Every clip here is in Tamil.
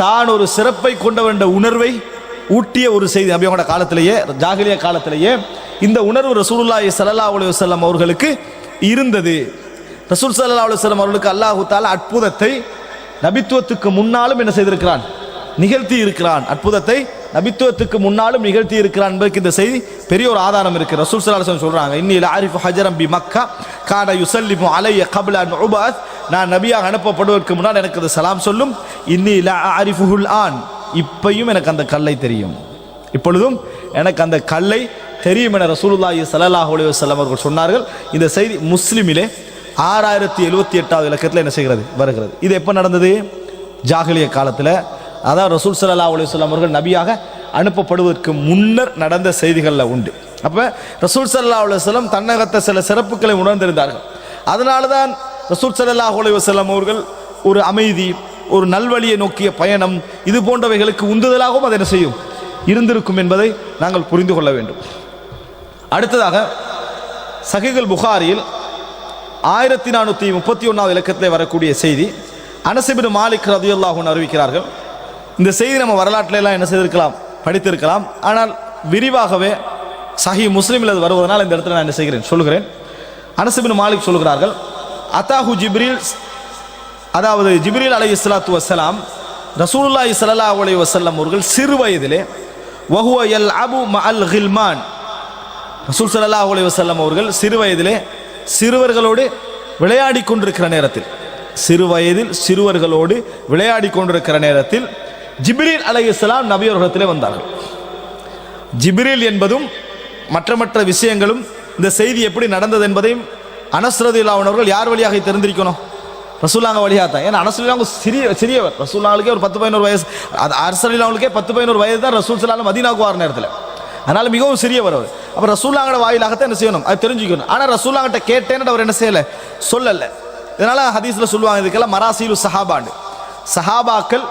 தான் ஒரு சிறப்பை கொண்டவர் என்ற உணர்வை ஊட்டிய ஒரு செய்தி நபியோட காலத்திலேயே ஜாகிலிய காலத்திலேயே இந்த உணர்வு ரசூலுல்லாஹி சல்லா அலைஹி அவர்களுக்கு இருந்தது. ரசூல் சல்லா அலைஹி வஸல்லம் அவர்களுக்கு அல்லாஹு தால அற்புதத்தை நபித்துவத்துக்கு முன்னாலும் என்ன செய்திருக்கிறான்? நிகழ்த்தி இருக்கிறான். அற்புதத்தை நபித்துவத்துக்கு முன்னாலும் நிகழ்த்தி இருக்கிறான் என்பதற்கு இந்த செய்தி பெரிய ஒரு ஆதாரம் இருக்கு. ரசூல் சல்லா சொல்றாங்க இன்னில் ஆரிஃப் ஹஜரம் பி மக்கா கான யுசல்லிபு அலைய கப்ல அன் உபாத் நான் நபியாக அனுப்பப்படுவதற்கு முன்னால் எனக்கு அது சலாம் சொல்லும். இன்னி லா ஆன். இப்பையும் எனக்கு அந்த கல்லை தெரியும். இப்பொழுதும் எனக்கு அந்த கல்லை தெரியும் என ரசூலுல்லாஹி ஸல்லல்லாஹு அலி வஸல்லம் அவர்கள் சொன்னார்கள். இந்த செய்தி முஸ்லிமிலே ஆறாயிரத்தி எழுபத்தி எட்டாவது இலக்கத்தில் என்ன செய்கிறது? வருகிறது. இது எப்போ நடந்தது? ஜாகலிய காலத்தில். அதான் ரசூல் சல்லா அலி வல்லம் அவர்கள் நபியாக அனுப்பப்படுவதற்கு முன்னர் நடந்த செய்திகளில் உண்டு. அப்போ ரசூல் சல்லா அலுவலம் தன்னகத்தை தன்னகத்த சில சிறப்புகளை உணர்ந்திருந்தார்கள். அதனால தான் ரசூல் ஸல்லல்லாஹு அலைஹி அவர்கள் ஒரு அமைதி ஒரு நல்வழியை நோக்கிய பயணம் இது போன்றவைகளுக்கு உந்துதலாகவும் அதை என்ன செய்யும்? இருந்திருக்கும் என்பதை நாங்கள் புரிந்து கொள்ள வேண்டும். அடுத்ததாக சகிகள் புகாரியில் ஆயிரத்தி நானூற்றி முப்பத்தி ஒன்றாவது இலக்கத்தில் வரக்கூடிய செய்தி அனசிபின் மாலிக் ரதியுல்லாஹூன் அறிவிக்கிறார்கள். இந்த செய்தி நம்ம வரலாற்றில எல்லாம் என்ன செய்திருக்கலாம்? படித்திருக்கலாம். ஆனால் விரிவாகவே சஹி முஸ்லீமில் அது வருவதனால் இந்த இடத்துல நான் என்ன செய்கிறேன்? சொல்கிறேன் அனசிபின் மாலிக் சொல்கிறார்கள் அத்தாஹு ஜிப்ரில் அதாவது ஜிப்ரில் அலை இஸ்லாத்து வசலாம் ரசூலுல்லாஹி ஸல்லல்லாஹு அலி வசல்லம் அவர்கள் சிறு வயதிலே வஹுவ எல் அபு மா அல் ஹில்மான் ரசூல் ஸல்லல்லாஹு அலி வசல்லம் அவர்கள் சிறு வயதிலே சிறுவர்களோடு விளையாடி கொண்டிருக்கிற நேரத்தில் சிறு வயதில் சிறுவர்களோடு விளையாடி கொண்டிருக்கிற நேரத்தில் ஜிப்ரீல் இஸ்லாம் நபியவர்களிடத்திலே வந்தார்கள். ஜிப்ரீல் என்பதும் மற்ற மற்ற விஷயங்களும் இந்த செய்தி எப்படி நடந்தது என்பதையும் அனஸ்ரதில்லா அவர்கள் யார் வழியாக தெரிந்திருக்கணும்? ரசூலாங்க வழியாக தான் ஏன்னா அவங்க சிறிய சிறியவர். ரசூலாங்களுக்கே ஒரு பத்து பதினோரு வயசு அது அரசலாங்களுக்கே பத்து பதினோரு வயது தான் ரசூல் சலாலும் மதினாக்கு வர நேரத்தில். அதனால் மிகவும் சிறியவர் அவர். அப்போ ரசூல்லாங்கட வாயிலாகத்தான் என்ன செய்யணும்? அது தெரிஞ்சுக்கணும். ஆனால் ரசூலாங்கிட்ட கேட்டேன்னு அவர் என்ன செய்யலை? சொல்லலை. இதனால் ஹதீஸில் சொல்லுவாங்க இதுக்கெல்லாம் மராசீலு சஹாபாண்டு. சஹாபாக்கள்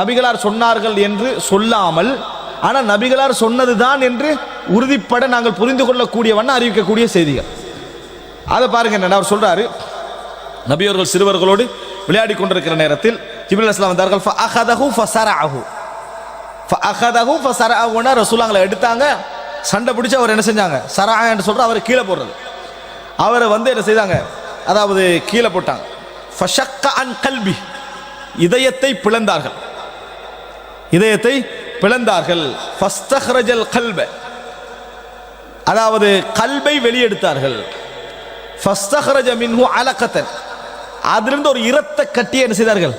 நபிகளார் சொன்னார்கள் என்று சொல்லாமல் ஆனால் நபிகளார் சொன்னதுதான் என்று உறுதிப்பட நாங்கள் புரிந்து கொள்ளக்கூடிய அறிவிக்கக்கூடிய செய்திகள். அதை பாருங்க என்ன அவர் சொல்றாரு. நபியவர்கள் சிறுவர்களோடு விளையாடி கொண்டிருக்கிற நேரத்தில் ஜிபில் அஸ்லாம் வந்தார்கள் ஃபஅஹதஹு ஃபஸரஅஹு ஃபஅஹதஹு ஃபஸரஅஹுனா ரசூலாங்களை எடுத்தாங்க. சண்டை பிடிச்சி அவர் என்ன செஞ்சாங்க? சரா என்று சொல்ற அவர் கீழே போடுறது. அவரை வந்து என்ன செய்தாங்க? அதாவது கீழே போட்டாங்க. ஃபஷக்க அன் கல்வி இதயத்தை பிளந்தார்கள். இதயத்தை பிளந்தார்கள். ஃபஸ்தஹ்ரஜல் கல்ப. அதாவது கல்பை வெளியெடுத்தார்கள். ஃபஸ்தஹ்ரஜ அதிலிருந்து ஒரு இரத்த கட்டியை என்ன செய்தார்கள்?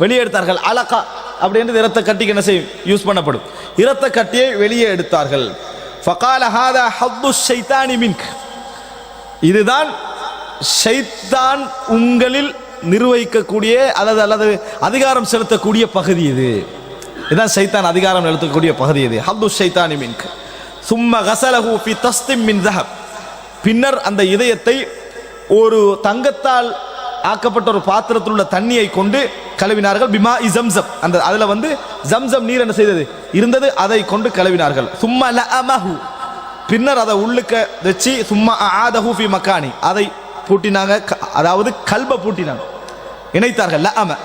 வெளியெடுத்தார்கள். அலகா அப்படின்றது இரத்த கட்டிக்கு என்ன செய்யும்? யூஸ் பண்ணப்படும். இரத்த கட்டியை வெளியே எடுத்தார்கள். ஃபகால ஹாதா ஹப்பு ஷைத்தானி மின்க் இதுதான் ஷைத்தான் உங்களில் நிர்வகிக்கக்கூடிய அல்லது அல்லது அதிகாரம் செலுத்தக்கூடிய பகுதி இது. இதுதான் ஷைத்தான் அதிகாரம் செலுத்தக்கூடிய பகுதி இது. ஹப்பு ஷைத்தானி மின்க் சும்ம கசலஹு பி தஸ்திம் மின் தஹப் பின்னர் அந்த இதயத்தை ஒரு தங்கத்தால் ஆக்கப்பட்ட ஒரு பாத்திரத்தில் உள்ள தண்ணியை கொண்டு கழுவினார்கள். பிமா இ அந்த அதில் வந்து ஜம்சம் நீர் என்ன செய்தது? இருந்தது. அதை கொண்டு கழுவினார்கள். சும்மா லஅமஹு. பின்னர் அதை உள்ளுக்க வச்சு சும்மா ஆதஹு ஃபி மக்கானி அதை பூட்டினாங்க. க- அதாவது கல்ப பூட்டினாங்க. இணைத்தார்கள். லஅம.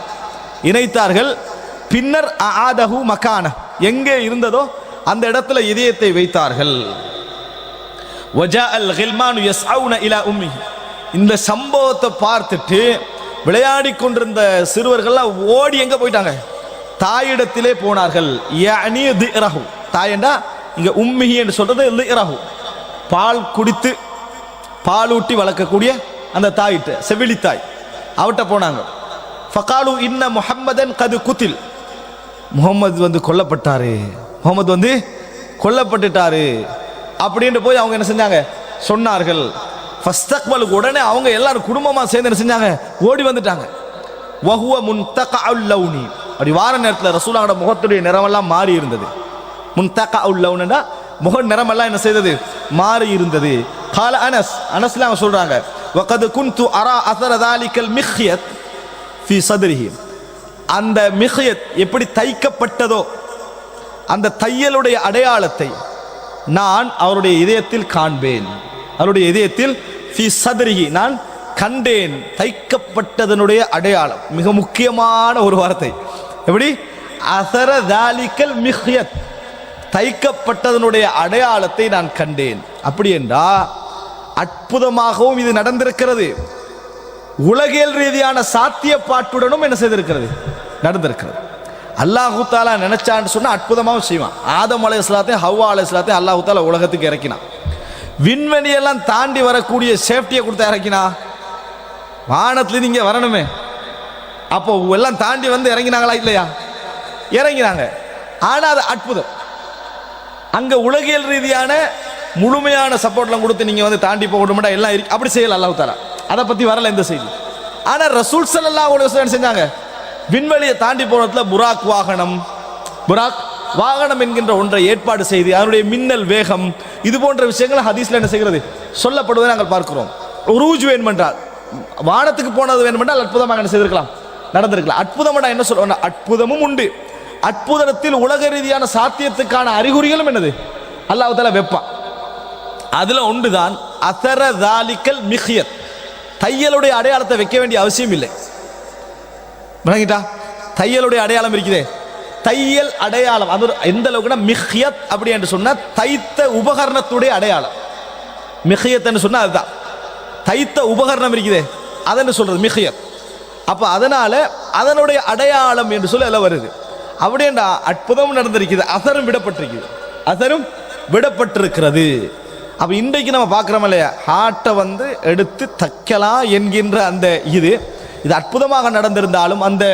இணைத்தார்கள். பின்னர் ஆதஹு மக்கான எங்கே இருந்ததோ அந்த இடத்துல இதயத்தை வைத்தார்கள். வஜா அல் ஹில்மானு எஸ் இலா உம்மி. இந்த சம்பவத்தை பார்த்துட்டு விளையாடி கொண்டிருந்த சிறுவர்கள்லாம் ஓடி எங்க போயிட்டாங்க? தாயிடத்திலே போனார்கள். யஅனி திரஹு தாயண்டா இங்க உம்மிஹி என்று சொல்றது திரஹு பால் குடித்து பாலூட்டி வளர்க்கக்கூடிய அந்த தாயிட்ட செவிலி தாய். அவட்ட போனாங்க. ஃபகாலு இன்ன முஹம்மதன் கது குத்தில் முகமது வந்து கொல்லப்பட்டாரு. முகமது வந்து கொல்லப்பட்டுட்டாரு. அப்படின்ட்டு போய் அவங்க என்ன செஞ்சாங்க? சொன்னார்கள். ஃபஸ்தக்பலுக்கு உடனே அவங்க எல்லாரும் குடும்பமாக சேர்ந்து என்ன செஞ்சாங்க? ஓடி வந்துட்டாங்க. வஹுவ முன்தக லவுனி அப்படி வார நேரத்தில் ரசூலாவோட முகத்துடைய நிறமெல்லாம் மாறி இருந்தது. முன்தக லவுனா முக நிறமெல்லாம் என்ன செய்தது? மாறி இருந்தது. கால அனஸ் அனஸ்ல அவங்க சொல்றாங்க வகது குன்து அரா அசர தாலிக்கல் மிஹ்யத் ஃபி சதுரிஹி. அந்த மிஹ்யத் எப்படி தைக்கப்பட்டதோ அந்த தையலுடைய அடையாளத்தை நான் அவருடைய இதயத்தில் காண்பேன். அவருடைய இதயத்தில் ஃபி சதுரிஹி நான் கண்டேன். தைக்கப்பட்டதனுடைய அடையாளம். மிக முக்கியமான ஒரு வார்த்தை. எப்படி? அசர தாலிக்கல் மிஹ்யத். தைக்கப்பட்டதனுடைய அடையாளத்தை நான் கண்டேன். அப்படி என்றா அற்புதமாகவும் இது நடந்திருக்கிறது. உலகியல் ரீதியான சாத்தியப்பாட்டுடனும் என்ன செய்திருக்கிறது? நடந்திருக்கிறது. அல்லாஹு தாலா நினைச்சான்னு சொன்னால் அற்புதமாகவும் செய்வான். ஆதம் அலை இஸ்லாத்தையும் ஹவ்வா அலை இஸ்லாத்தையும் அல்லாஹு தாலா உலகத்துக்கு இறக்கினான். விண்வெளியெல்லாம் தாண்டி வரக்கூடிய சேஃப்டியை கொடுத்து இறக்கினா? வானத்துலேருந்து இங்கே வரணுமே. அப்போ எல்லாம் தாண்டி வந்து இறங்கினாங்களா இல்லையா? இறங்கினாங்க. ஆனால் அது அற்புதம். அங்கே உலகியல் ரீதியான முழுமையான சப்போர்ட்லாம் கொடுத்து நீங்கள் வந்து தாண்டி போகணும்டா எல்லாம் அப்படி செய்யல அல்லாஹ் தாலா. அதை பற்றி வரல இந்த செய்தி. ஆனால் ரசூல் ஸல்லல்லாஹு அலைஹி செஞ்சாங்க? விண்வெளியை தாண்டி போனதுல புராக் வாகனம். புராக் வாகனம் என்கின்ற ஒன்றை ஏற்பாடு செய்து அதனுடைய மின்னல் வேகம் இது போன்ற விஷயங்கள் ஹதீஸ்ல என்ன செய்கிறது? சொல்லப்படுவதை நாங்கள் பார்க்கிறோம். உருஜ் வேண்டுமென்றால் வானத்துக்கு போனது வேண்டுமென்றால் அற்புதமாக என்ன செய்திருக்கலாம்? நடந்திருக்கலாம். அற்புதம் என்ன சொல்லுவோம் அற்புதமும் உண்டு. அற்புதத்தில் உலக ரீதியான சாத்தியத்துக்கான அறிகுறிகளும் என்னது? அல்லாஹ் தாலா வெப்பான். அதுல ஒன்றுதான் அசர தாலிக்கல் மிஹியத். தையலுடைய அடையாளத்தை வைக்க வேண்டிய அவசியம் இல்லை. விளங்கிட்டா? தையலுடைய அடையாளம் இருக்குதே. தையல் அடையாளம். அது ஒரு- எந்த அளவுக்குன்னா மிஹியத் அப்படி என்று சொன்னால் தைத்த உபகரணத்துடைய அடையாளம். மிஹியத்னு சொன்னால் அதுதான். தைத்த உபகரணம் இருக்குதே. அதன்னு சொல்கிறது மிஹியத். அப்போ அதனால் அதனுடைய அடையாளம் என்று சொல்லி அதில் வருது. அப்படின்டா அற்புதம் நடந்திருக்குது. அசரும் விடப்பட்டிருக்குது. அசரும் விடப்பட்டிருக்கிறது. அப்போ இன்றைக்கு நம்ம பார்க்குறோம் இல்லையா? ஹார்ட்டை வந்து எடுத்து தைக்கலாம் என்கின்ற அந்த இது. இது அற்புதமாக நடந்திருந்தாலும் அந்த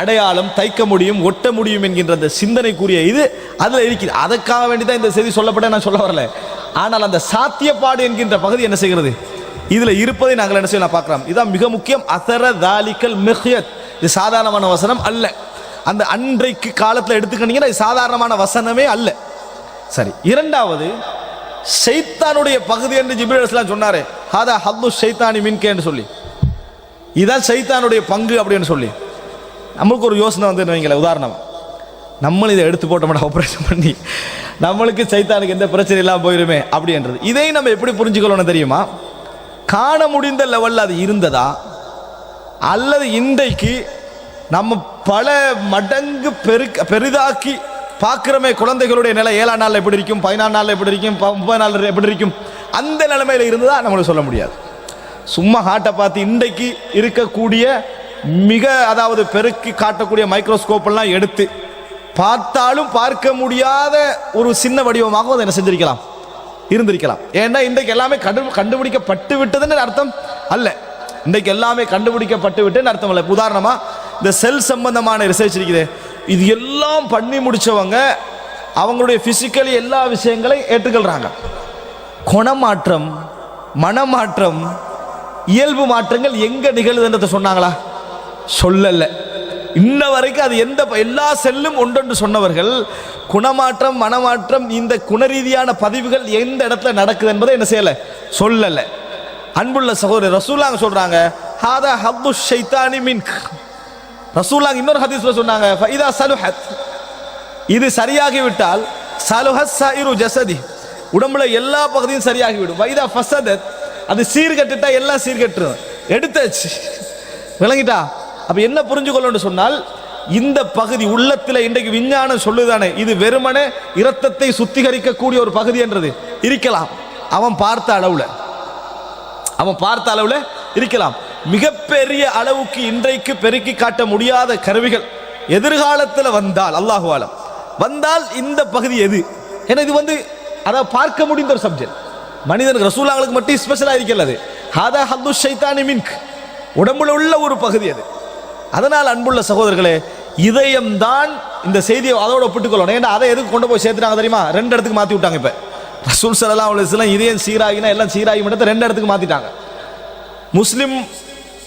அடையாளம் தைக்க முடியும் ஒட்ட முடியும் என்கின்ற அந்த சிந்தனைக்குரிய இது அதில் இருக்குது அதற்காக வேண்டி தான் இந்த செய்தி சொல்லப்பட்ட நான் சொல்ல வரல. ஆனால் அந்த சாத்தியப்பாடு என்கின்ற பகுதி என்ன செய்கிறது? இதில் இருப்பதை நாங்கள் என்ன செய்யலாம் பார்க்கலாம் இதான் மிக முக்கியம். அசர தாலிக்கல் மெஹியத். இது சாதாரணமான வசனம் அல்ல. அந்த அன்றைக்கு காலத்தில் எடுத்துக்கிட்டீங்கன்னா இது சாதாரணமான வசனமே அல்ல. சரி இரண்டாவது ஷைத்தானுடைய பகுதி என்று ஜிப்ரீல் சொன்னார் சொன்னாரே ஹாதா ஹத்து ஷைத்தானி மின்கே என்று சொல்லி. இதான் சைத்தானுடைய பங்கு அப்படின்னு சொல்லி. நம்மளுக்கு ஒரு யோசனை வந்து வைங்களேன் உதாரணம். நம்மளும் இதை எடுத்து போட்டோம்னா ஆப்ரேஷன் பண்ணி. நம்மளுக்கு சைத்தானுக்கு எந்த பிரச்சனை இல்லாமல் போயிருமே அப்படின்றது. இதை நம்ம எப்படி புரிஞ்சுக்கொள்ளணும் தெரியுமா? காண முடிந்த லெவலில் அது இருந்ததா? அல்லது இன்றைக்கு நம்ம பல மடங்கு பெருக்க பெரிதாக்கி பார்க்குறமே குழந்தைகளுடைய நிலை ஏழாம் நாளில் எப்படி இருக்கும் பதினாறு நாளில் எப்படி இருக்கும் முப்பது நாள் எப்படி இருக்கும் அந்த நிலைமையில் இருந்ததா நம்மளுக்கு சொல்ல முடியாது. சும்மா ஹார்ட்டை பார்த்து இன்றைக்கு இருக்கக்கூடிய மிக அதாவது பெருக்கி காட்டக்கூடிய மைக்ரோஸ்கோப்பெல்லாம் எடுத்து பார்த்தாலும் பார்க்க முடியாத ஒரு சின்ன வடிவமாகவும் அதை என்ன செஞ்சிருக்கலாம்? இருந்திருக்கலாம். ஏன்னா இன்றைக்கு எல்லாமே கண்டு கண்டுபிடிக்கப்பட்டு விட்டதுன்னு அர்த்தம் அல்ல. இன்றைக்கு எல்லாமே கண்டுபிடிக்கப்பட்டு விட்டுன்னு அர்த்தம் இல்லை உதாரணமாக இந்த செல் சம்பந்தமான ரிசர்ச் இருக்குது. இது எல்லாம் பண்ணி முடித்தவங்க அவங்களுடைய ஃபிசிக்கலி எல்லா விஷயங்களையும் ஏற்றுக்கொள்கிறாங்க குணமாற்றம் மனமாற்றம் இயல்பு மாற்றங்கள் எங்க நிகழுதுன்றதை சொன்னாங்களா? சொல்லல. இன்ன வரைக்கும் அது எந்த எல்லா செல்லும் ஒன்றொன்று சொன்னவர்கள் குணமாற்றம் மனமாற்றம் இந்த குணரீதியான பதிவுகள் எந்த இடத்துல நடக்குது என்பதை என்ன செய்யல? சொல்லல. அன்புள்ள சகோதரர் ரசூலாங்க சொல்றாங்க ஹாதா ஹப்பு ஷைத்தானி மின்க் ரசூலாங்க இன்னொரு ஹதீஸ்ல சொன்னாங்க ஃபைதா சலுஹத். இது சரியாகிவிட்டால் சலுஹத் சாயிரு ஜசதி. உடம்புல எல்லா பகுதியும் சரியாகி விடும் வைதா ஃபசதத். அது சீர்கட்டுட்டா எல்லாம் சீர்கட்டுரும் எடுத்தாச்சு. விளங்கிட்டா? அப்போ என்ன புரிஞ்சுக்கொள்ளணும்னு சொன்னால் இந்த பகுதி உள்ளத்தில் இன்றைக்கு விஞ்ஞானம் சொல்லுதானே இது வெறுமனே இரத்தத்தை சுத்திகரிக்கக்கூடிய ஒரு பகுதி என்றது. இருக்கலாம். அவன் பார்த்த அளவில். அவன் பார்த்த அளவில் இருக்கலாம். மிகப்பெரிய அளவுக்கு இன்றைக்கு பெருக்கி காட்ட முடியாத கருவிகள் எதிர்காலத்தில் வந்தால் அல்லாஹுவாலம் வந்தால் இந்த பகுதி எது? ஏன்னா இது வந்து அதை பார்க்க முடிந்த ஒரு சப்ஜெக்ட் மனிதனுக்கு ரசூலாங்களுக்கு மட்டும் ஸ்பெஷலாக இருக்கிறது. ஹாதா ஹத்து ஷைத்தானி மின்க். உடம்புல உள்ள ஒரு பகுதி அது. அதனால் அன்புள்ள சகோதரர்களே இதயம் தான் இந்த செய்தியை அதோட ஒப்பிட்டுக்கொள்ளணும். ஏன்னா அதை எதுக்கு கொண்டு போய் சேர்த்துட்டாங்க தெரியுமா? ரெண்டு இடத்துக்கு மாற்றி விட்டாங்க இப்போ. ரசூல் சலாம் அலைஹி இதயம் சீராகினா எல்லாம் சீராகி மட்டும் ரெண்டு இடத்துக்கு மாற்றிட்டாங்க முஸ்லீம்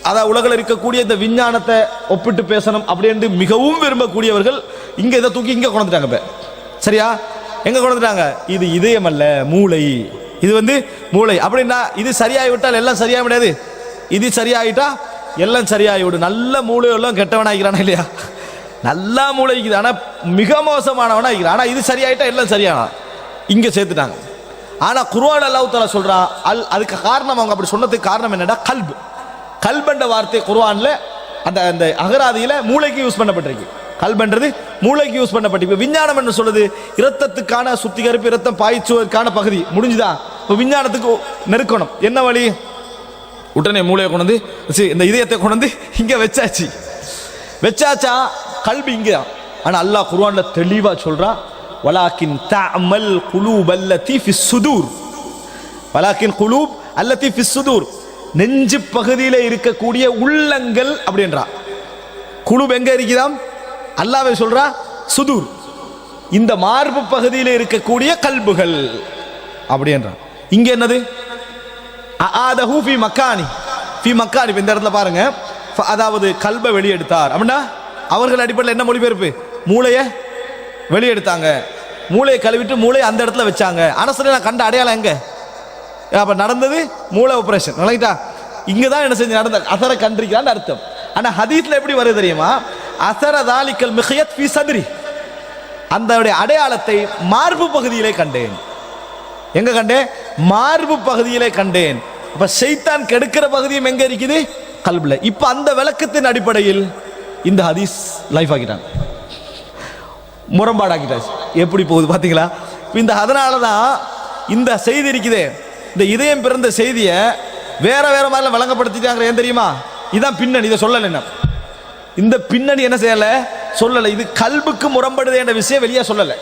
அதான் உலகில் இருக்கக்கூடிய இந்த விஞ்ஞானத்தை ஒப்பிட்டு பேசணும் அப்படின்னு மிகவும் விரும்பக்கூடியவர்கள் இங்கே இதை தூக்கி இங்கே கொண்டுட்டாங்க இப்போ. சரியா? எங்கே கொண்டுட்டாங்க இது இதயம் அல்ல மூளை. இது வந்து மூளை. அப்படின்னா இது சரியாகி விட்டால் எல்லாம் சரியாக முடியாது இது சரியாகிட்டா எல்லாம் சரியாகி விடும். நல்ல மூளையெல்லாம் கெட்டவனாகிறானா இல்லையா? நல்லா மூளைக்குது. ஆனால் மிக மோசமானவனா இருக்கிறான் ஆனால் இது சரியாயிட்டா எல்லாம் சரியானா? இங்கே சேர்த்துட்டாங்க. ஆனால் குருவான் அல்லாஹ் சொல்கிறான் அல் அதுக்கு காரணம் அவங்க அப்படி சொன்னதுக்கு காரணம் என்னடா கல்ப். கல்பண்ட வார்த்தை குர்வானில் அந்த அந்த அகராதியில் மூளைக்கு யூஸ் பண்ணப்பட்டிருக்கு. கல்பன்றது மூளைக்கு யூஸ் பண்ணப்பட்டிருக்கு. விஞ்ஞானம் என்ன சொல்லுது? இரத்தத்துக்கான சுத்திகரிப்பு இரத்தம் பாய்ச்சுவதற்கான பகுதி. முடிஞ்சுதா? விஞ்ஞானத்துக்கு நெருக்கணும். என்ன வழி? உடனே மூளையை கொண்டு வந்து சரி இந்த இதயத்தை கொண்டு வந்து இங்கே வச்சாச்சு. வச்சாச்சா? கல்வி இங்கே ஆனால் அல்லாஹ் குருவானில் தெளிவாக சொல்கிறா வலாக்கின் தஅமல் குலூப் அல்லதி ஃபி சுதூர். வலாக்கின் குலூப் அல்லதி ஃபி சுதூர். நெஞ்சு பகுதியில் இருக்கக்கூடிய உள்ளங்கள் அப்படின்றா. குழுப் எங்க இருக்குதாம்? அல்லாவே சொல்றா சுதூர். இந்த மார்பு பகுதியில் இருக்கக்கூடிய கல்புகள் அப்படின்றான் இங்க என்னது? ஃபி மக்கானி. ஃபி மக்கானி இந்த இடத்துல பாருங்க. அதாவது கல்பை வெளியெடுத்தார். அப்படின்னா அவர்கள் அடிப்படையில் என்ன மொழிபெயர்ப்பு? மூளையை வெளியெடுத்தாங்க. மூளையை கழுவிட்டு மூளையை அந்த இடத்துல வச்சாங்க. அனசரி நான் கண்ட அடையாளம் எங்க? அப்ப நடந்தது மூளை ஆபரேஷன் நினைக்கிட்டா இங்க தான் என்ன செஞ்சு நடந்த அசர கண்டிருக்கிறான்னு அர்த்தம். ஆனா ஹதீஸ்ல எப்படி வருது தெரியுமா? அசர தாலிக்கல் மிகையத் ஃபி சதிரி. அந்த அடையாளத்தை மார்பு பகுதியிலே கண்டேன். எங்க கண்டேன்? மார்பு பகுதியிலே கண்டேன். அப்ப செய்தான் கெடுக்கிற பகுதியும் எங்க இருக்குது? கல்புல. இப்ப அந்த விளக்கத்தின் அடிப்படையில் இந்த ஹதீஸ் லைஃப் ஆகிட்டாங்க. முரம்பாடாக்கிட்டாச்சு எப்படி போகுது பார்த்தீங்களா இந்த அதனால தான் இந்த செய்தி இருக்குதே. இந்த இதயம் பிறந்த செய்தியை வேற வேற மாதிரிலாம் வழங்கப்படுத்திட்டாங்க ஏன் தெரியுமா? இதான் பின்னணி. இதை சொல்லலை என்ன இந்த பின்னணி என்ன செய்யலை? சொல்லலை. இது கல்புக்கு முரம்படுது என்ற விஷயம் வெளியே சொல்லலை.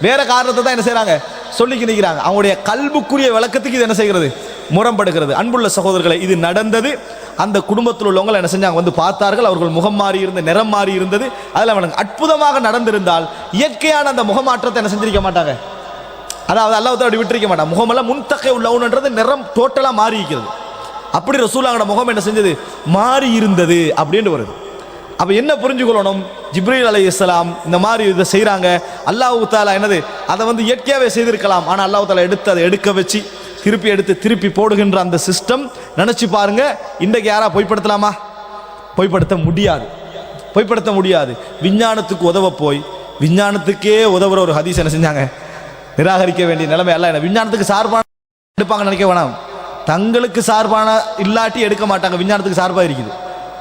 வேற காரணத்தை தான் என்ன செய்கிறாங்க சொல்லிக்கு நிற்கிறாங்க அவங்களுடைய கல்புக்குரிய விளக்கத்துக்கு இது என்ன செய்கிறது? முரம்படுகிறது அன்புள்ள சகோதரர்களை இது நடந்தது. அந்த குடும்பத்தில் உள்ளவங்க என்ன செஞ்சாங்க? வந்து பார்த்தார்கள். அவர்கள் முகம் மாறி இருந்த நிறம் மாறி இருந்தது. அதில் அவனுக்கு அற்புதமாக நடந்திருந்தால் இயற்கையான அந்த முகமாற்றத்தை என்ன செஞ்சிருக்க மாட்டாங்க? அதாவது அல்லாஹ் அப்படி விட்டுருக்க மாட்டான். முகமெல்லாம் முன்தக்கை உள்ளவனுன்றது நிறம் டோட்டலாக மாறி இருக்கிறது அப்படி ரசூலாங்கட முகம் என்ன செஞ்சது? மாறி இருந்தது அப்படின்னு வருது. அப்போ என்ன புரிஞ்சுக்கொள்ளணும்? ஜிப்ரீல் அலி இஸ்லாம் இந்த மாதிரி இதை செய்கிறாங்க அல்லாஹு தாலா என்னது? அதை வந்து இயற்கையாகவே செய்திருக்கலாம். ஆனால் அல்லாஹு தாலா எடுத்து அதை எடுக்க வச்சு திருப்பி எடுத்து திருப்பி போடுகின்ற அந்த சிஸ்டம் நினச்சி பாருங்க. இன்றைக்கு யாராக பொய்ப்படுத்தலாமா? பொய்ப்படுத்த முடியாது. பொய்ப்படுத்த முடியாது. விஞ்ஞானத்துக்கு உதவ போய் விஞ்ஞானத்துக்கே உதவுற ஒரு ஹதீஸ் என்ன செஞ்சாங்க? நிராகரிக்க வேண்டிய நிலைமை எல்லாம் என்ன விஞ்ஞானத்துக்கு சார்பான எடுப்பாங்க நினைக்க வேணாம். தங்களுக்கு சார்பான இல்லாட்டி எடுக்க மாட்டாங்க. விஞ்ஞானத்துக்கு சார்பாக இருக்குது.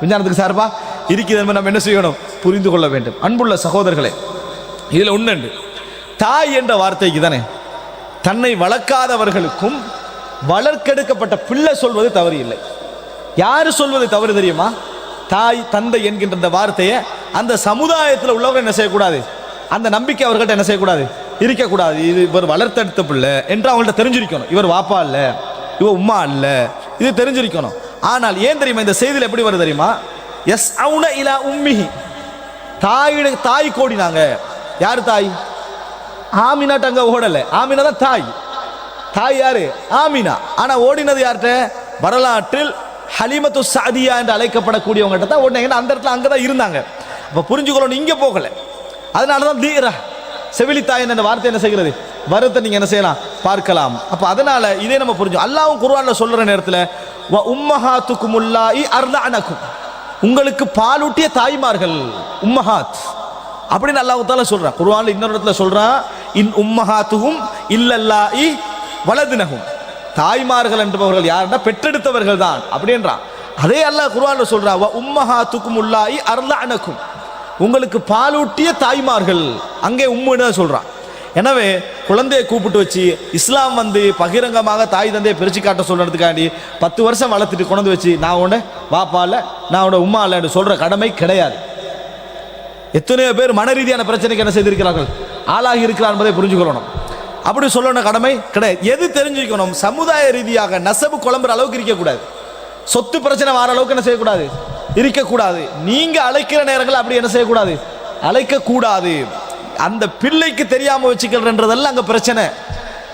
விஞ்ஞானத்துக்கு சார்பாக இருக்கிறது என்பதை நம்ம என்ன செய்யணும்? புரிந்து கொள்ள வேண்டும். அன்புள்ள சகோதரர்களே இதில் ஒண்ணுண்டு தாய் என்ற வார்த்தைக்கு தானே தன்னை வளர்க்காதவர்களுக்கும் வளர்க்கெடுக்கப்பட்ட பிள்ளை சொல்வது தவறு இல்லை யார் சொல்வது தவறு தெரியுமா? தாய் தந்தை என்கின்ற அந்த வார்த்தையை அந்த சமுதாயத்தில் உள்ளவங்க என்ன செய்யக்கூடாது? அந்த நம்பிக்கை அவர்கள்ட்ட என்ன செய்யக்கூடாது? இருக்கக்கூடாது. இது இவர் வளர்த்தெடுத்த பிள்ளை என்று அவங்கள்ட்ட தெரிஞ்சிருக்கணும். இவர் வாப்பா இல்லை இவர் உம்மா இல்லை இது தெரிஞ்சிருக்கணும். ஆனால் ஏன் தெரியுமா இந்த செய்தியில் எப்படி வருது தெரியுமா? எஸ் அவுன இலா உம்மிஹி. தாயிட தாய் கோடினாங்க. யார் தாய்? ஆமினாட்ட அங்க ஓடல. ஆமினா தான் தாய். தாய் யாரு? ஆமினா. ஆனா ஓடினது யார்கிட்ட வரலாற்றில் ஹலிமத்து சாதியா என்று அழைக்கப்படக்கூடியவங்ககிட்ட தான் ஓடினாங்க அந்த இடத்துல அங்கே தான் இருந்தாங்க. அப்போ புரிஞ்சுக்கொள்ளணும் இங்கே போகல. அதனால தான் தீரா. செவிலித்தாய் என்ற வார்த்தை என்ன செய்கிறது? வருத்தை நீங்க என்ன செய்யலாம்? பார்க்கலாம். அப்ப அதனால இதே நம்ம புரிஞ்சோம் அல்லாவும் குர்ஆன்ல சொல்ற நேரத்தில் உம்மஹாத்துக்கும் உல்லாஹி அர்லானக்கும் உங்களுக்கு பாலூட்டிய தாய்மார்கள் உம்மஹாத். அப்படின்னு அல்லாஹ் தால சொல்றான் குருவான் இன்னொரு இடத்துல சொல்றான் இன் உம்மஹாத்துஹும் இல்லல்லாஹி வலதினகும் தாய்மார்கள் என்பவர்கள் யாருன்னா பெற்றெடுத்தவர்கள் தான் அப்படின்றான் அதே அல்லாஹ் குருவான் சொல்றான் வ உம்மஹாத்துக்கும் உல்லாஹி அர்லானக்கும் உங்களுக்கு பாலூட்டிய தாய்மார்கள் அங்கே உம்முன்னு சொல்றான் எனவே குழந்தையை கூப்பிட்டு வச்சு இஸ்லாம் வந்து பகிரங்கமாக தாய் தந்தையை பிரிச்சு காட்ட சொல்றதுக்காண்டி பத்து வருஷம் வளர்த்துட்டு கொண்டு வச்சு நான் உன்னை வாப்பால நான் உன்னை உம்மா இல்லைன்னு சொல்ற கடமை கிடையாது. எத்தனையோ பேர் மன ரீதியான பிரச்சனைக்கு என்ன செய்திருக்கிறார்கள்? ஆளாகி இருக்கிறார் என்பதை புரிஞ்சுக்கொள்ளணும். அப்படி சொல்லணும் கடமை கிடையாது. எது தெரிஞ்சுக்கணும்? சமுதாய ரீதியாக நெசவு குழம்புற அளவுக்கு இருக்கக்கூடாது. சொத்து பிரச்சனை வர அளவுக்கு என்ன செய்யக்கூடாது? இருக்கக்கூடாது. நீங்க அழைக்கிற நேரங்கள் அப்படி என்ன செய்யக்கூடாது? அழைக்க கூடாது அந்த பிள்ளைக்கு தெரியாம வச்சுக்கிறன்றதெல்லாம் அங்க பிரச்சனை.